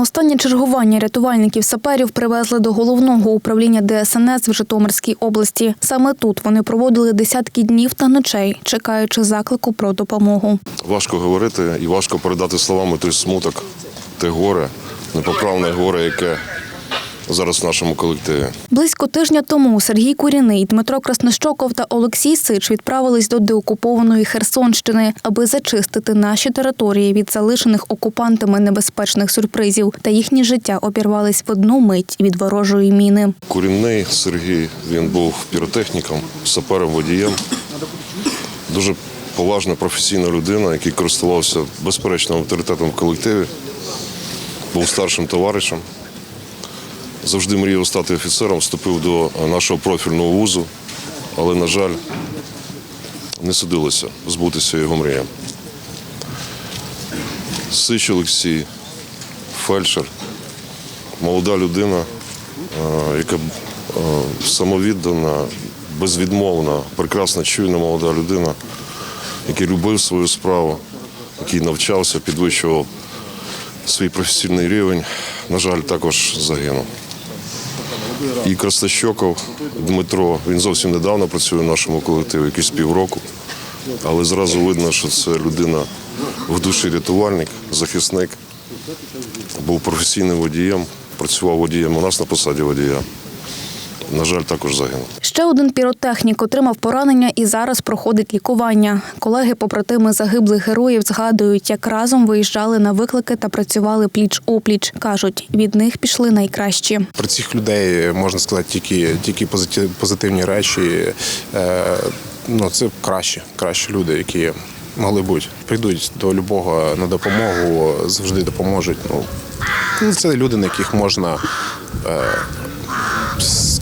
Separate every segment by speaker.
Speaker 1: останнє чергування рятувальників саперів привезли до головного управління ДСНС в Житомирській області. Саме тут вони проводили десятки днів та ночей, чекаючи заклику про допомогу.
Speaker 2: Важко говорити і важко передати словами той смуток, те горе, непоправне горе, яке зараз в нашому колективі.
Speaker 1: Близько тижня тому Сергій Куріний, Дмитро Краснощоков та Олексій Сич відправились до деокупованої Херсонщини, аби зачистити наші території від залишених окупантами небезпечних сюрпризів. Та їхнє життя обірвались в одну мить від ворожої міни.
Speaker 2: Курінний Сергій, він був піротехніком, сапером водієм. Дуже поважна професійна людина, який користувався безперечним авторитетом в колективі, був старшим товаришем. Завжди мріяв стати офіцером, вступив до нашого профільного вузу, але, на жаль, не судилося збутися його мріям. Сич Олексій, фельдшер, молода людина, е, яка е, самовіддана, безвідмовна, прекрасна, чуйна молода людина, який любив свою справу, який навчався, підвищував свій професійний рівень. На жаль, також загинув. І Крастащоков Дмитро, він зовсім недавно працює в нашому колективі, якісь півроку. Але зразу видно, що це людина в душі рятувальник, захисник, був професійним водієм, працював водієм у нас на посаді водія. На жаль, також загинув.
Speaker 1: Ще один піротехнік отримав поранення і зараз проходить лікування. Колеги побратими загиблих героїв згадують, як разом виїжджали на виклики та працювали пліч опліч. кажуть, від них пішли найкращі.
Speaker 3: Про цих людей можна сказати тільки, тільки позитив- позитивні речі. Е, ну, це кращі, кращі люди, які могли бути. Прийдуть до любого на допомогу, завжди допоможуть. Ну, ну, це люди, на яких можна, е,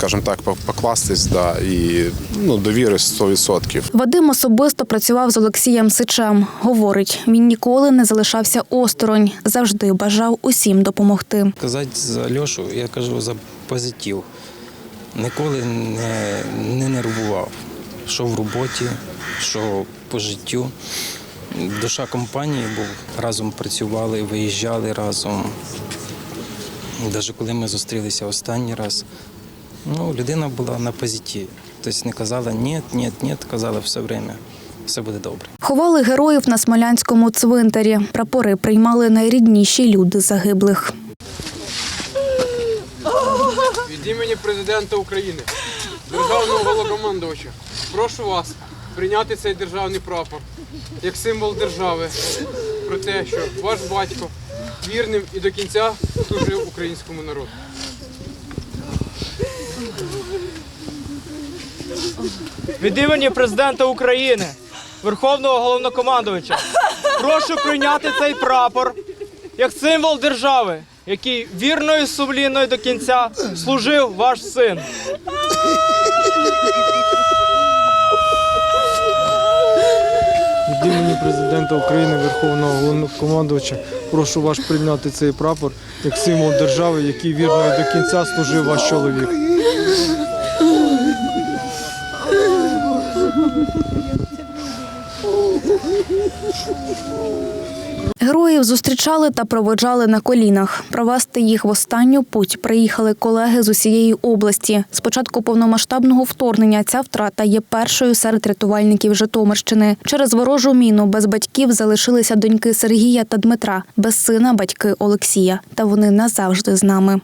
Speaker 3: скажімо так, по- покластись, да, і ну, довіри 100%.
Speaker 1: Вадим особисто працював з Олексієм Сичем. Говорить, він ніколи не залишався осторонь, завжди бажав усім допомогти.
Speaker 4: Казати за Льошу, я кажу за позитив. Ніколи не, не нервував. Що в роботі, що по життю. Душа компанії був. Разом працювали, виїжджали разом. Навіть коли ми зустрілися останній раз, ну, людина була на позитиві. Тобто не казала ні, ні, ні, казала все время, все буде добре.
Speaker 1: Ховали героїв на Смолянському цвинтарі. Прапори приймали найрідніші люди загиблих.
Speaker 5: Від імені президента України, державного головнокомандувача, прошу вас прийняти цей державний прапор як символ держави про те, що ваш батько вірним і до кінця служив українському народу.
Speaker 6: Від імені президента України, Верховного головнокомандувача, прошу прийняти цей прапор як символ держави, який вірно і сумлінно до кінця служив ваш син.
Speaker 7: Від імені президента України, Верховного Головнокомандувача, прошу вас прийняти цей прапор як символ держави, який вірно і до кінця служив ваш чоловік.
Speaker 1: Героїв зустрічали та проводжали на колінах. Провести їх в останню путь приїхали колеги з усієї області. З початку повномасштабного вторгнення ця втрата є першою серед рятувальників Житомирщини. Через ворожу міну без батьків залишилися доньки Сергія та Дмитра, без сина батьки Олексія. Та вони назавжди з нами.